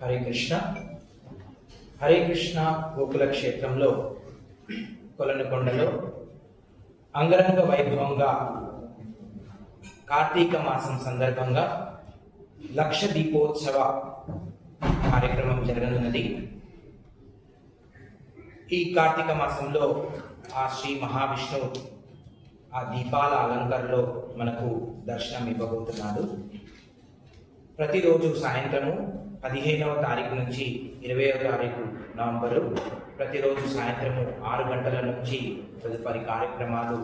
హరే కృష్ణ. హరే కృష్ణ గోకుల క్షేత్రంలో కొలనుకొండలో అంగరంగ వైభవంగా కార్తీక మాసం సందర్భంగా లక్ష దీపోత్సవ కార్యక్రమం జరగనున్నది. ఈ కార్తీక మాసంలో ఆ శ్రీ మహావిష్ణువు ఆ దీపాల అలంకరణలో మనకు దర్శనం ఇవ్వబోతున్నాడు. ప్రతిరోజు సాయంత్రము పదిహేనవ తారీఖు నుంచి ఇరవైవ తారీఖు నవంబరు. ప్రతిరోజు సాయంత్రము ఆరు గంటల నుంచి తదుపరి కార్యక్రమాలు.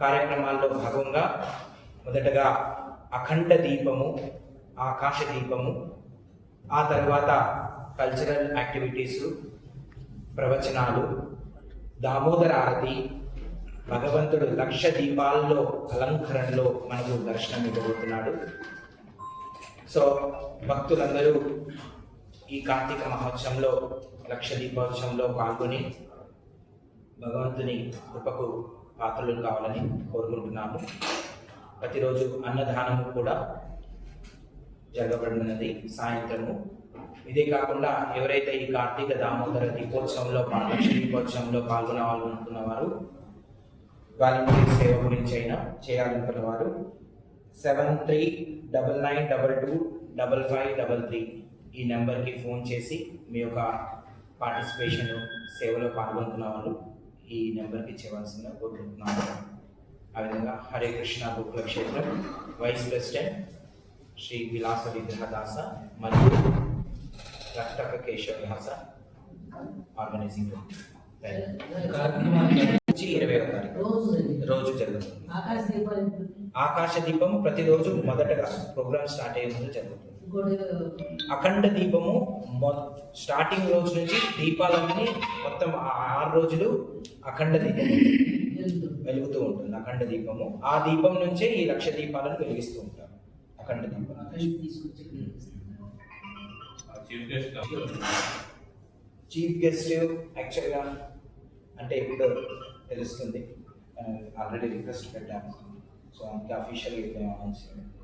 కార్యక్రమాల్లో భాగంగా మొదటగా అఖండ దీపము ఆకాశ దీపము ఆ తర్వాత కల్చరల్ యాక్టివిటీసు ప్రవచనాలు దామోదర ఆరతి భగవంతుడు లక్ష దీపాల్లో అలంకరణలో మనకు దర్శనం ఇవ్వబోతున్నాడు సో భక్తులందరూ ఈ కార్తీక మహోత్సవంలో లక్ష దీపోత్సవంలో పాల్గొని భగవంతుని కృపకు పాత్రలు కావాలని కోరుకుంటున్నాము. ప్రతిరోజు అన్నదానము కూడా జరగబడినది సాయంత్రము. ఇదే కాకుండా ఎవరైతే ఈ కార్తీక దామోదర దీపోత్సవంలో లక్ష దీపోత్సవంలో పాల్గొనాలనుకున్న వారు వాలంటీర్ సేవ గురించి అయినా చేయాలనుకున్న వారు seven three double nine double two double five double three ఈ నెంబర్కి ఫోన్ చేసి మీ యొక్క పార్టిసిపేషన్ సేవలో పాల్గొంటున్న వాళ్ళు ఈ నెంబర్కి చేయవలసిందిగా కోరుకుంటున్నాను. ఆ విధంగా హరే కృష్ణ బుక్ల క్షేత్రం వైస్ ప్రెసిడెంట్ శ్రీ విలాస విగ్రహదాస మరియు రక్తక కేశవ వ్యాస ఆర్గనైజింగ్ కార్యక్రమం రోజు జరుగుతుంది ఆకాశ దీపము ప్రతిరోజు మొదటగా ప్రోగ్రామ్ స్టార్ట్ అయ్యే ముందు జరుగుతుంది. అఖండ దీపము మొ- స్టార్టింగ్ రోజు నుంచి దీపాలన్నీ మొత్తం ఆరు రోజులు అఖండ దీపం వెలుగుతూ ఉంటుంది. అఖండ దీపము. ఆ దీపం నుంచే ఈ లక్ష దీపాలను వెలిగిస్తూ ఉంటారు అఖండ దీపం చీఫ్ గెస్ట్ చీఫ్ గెస్ట్ యాక్చువల్గా అంటే ఇప్పుడు తెలుస్తుంది. ఆల్రెడీ రిక్వెస్ట్ పెట్టాము సో అందుకే అఫీషియల్గా ఇప్పుడు అనౌన్స్ చేయండి